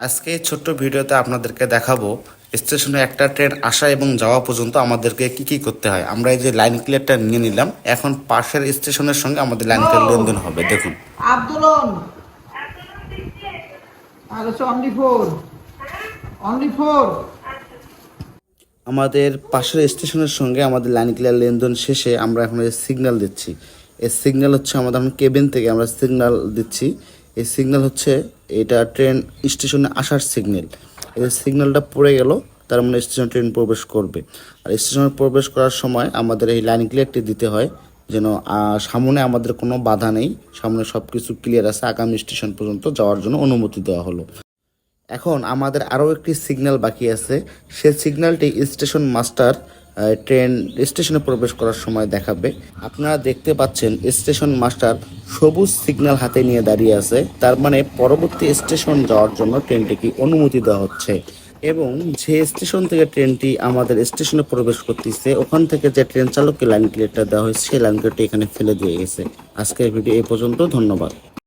আজকে এই ছোট্ট ভিডিওতে আপনাদেরকে দেখাবো স্টেশনে একটা ট্রেন আসা এবং যাওয়া পর্যন্ত আমাদেরকে কি কি করতে হয়। আমরা এই যে লাইন ক্লিয়ারটা নিয়ে নিলাম। এখন পাশের স্টেশনের সঙ্গে আমাদের লাইন ক্লিয়ার লেনদেন হবে দেখুন। আব্দুলন। আর হচ্ছে অনলি ফোর অনলি ফোর আমাদের পাশের স্টেশনের সঙ্গে আমাদের লাইন ক্লিয়ার লেনদেন শেষে আমরা এখন সিগন্যাল দিচ্ছি। এই সিগন্যাল হচ্ছে আমাদের এখন কেবিন থেকে আমরা সিগন্যাল দিচ্ছি। এই সিগন্যাল হচ্ছে এটা ট্রেন স্টেশনে আসার সিগন্যাল। এই সিগন্যালটা পড়ে গেল, তার মানে স্টেশনে ট্রেন প্রবেশ করবে। আর স্টেশনে প্রবেশ করার সময় আমাদের এই লাইন ক্লিয়ারটি দিতে হয়, যেন সামনে আমাদের কোনো বাধা নেই। সামনে সব কিছু ক্লিয়ার আছে, আগামী স্টেশন পর্যন্ত যাওয়ার জন্য অনুমতি দেওয়া হলো। এখন আমাদের আরও একটি সিগন্যাল বাকি আছে। সেই সিগন্যালটি স্টেশন মাস্টার ট্রেন স্টেশনে প্রবেশ করার সময় দেখাবে। আপনারা দেখতে পাচ্ছেন স্টেশন মাস্টার সবুজ সিগন্যাল হাতে নিয়ে দাঁড়িয়ে আছে। তার মানে পরবর্তী স্টেশন যাওয়ার জন্য ট্রেনটিকে অনুমতি দেওয়া হচ্ছে। এবং যে স্টেশন থেকে ট্রেনটি আমাদের স্টেশনে প্রবেশ করতেছে, ওখান থেকে যে ট্রেন চালককে লাইন ক্লিয়ারটা দেওয়া হয়েছে, সেই লাইন ক্লিয়ারটি এখানে ফেলে দিয়ে গেছে। আজকের ভিডিও এই পর্যন্ত, ধন্যবাদ।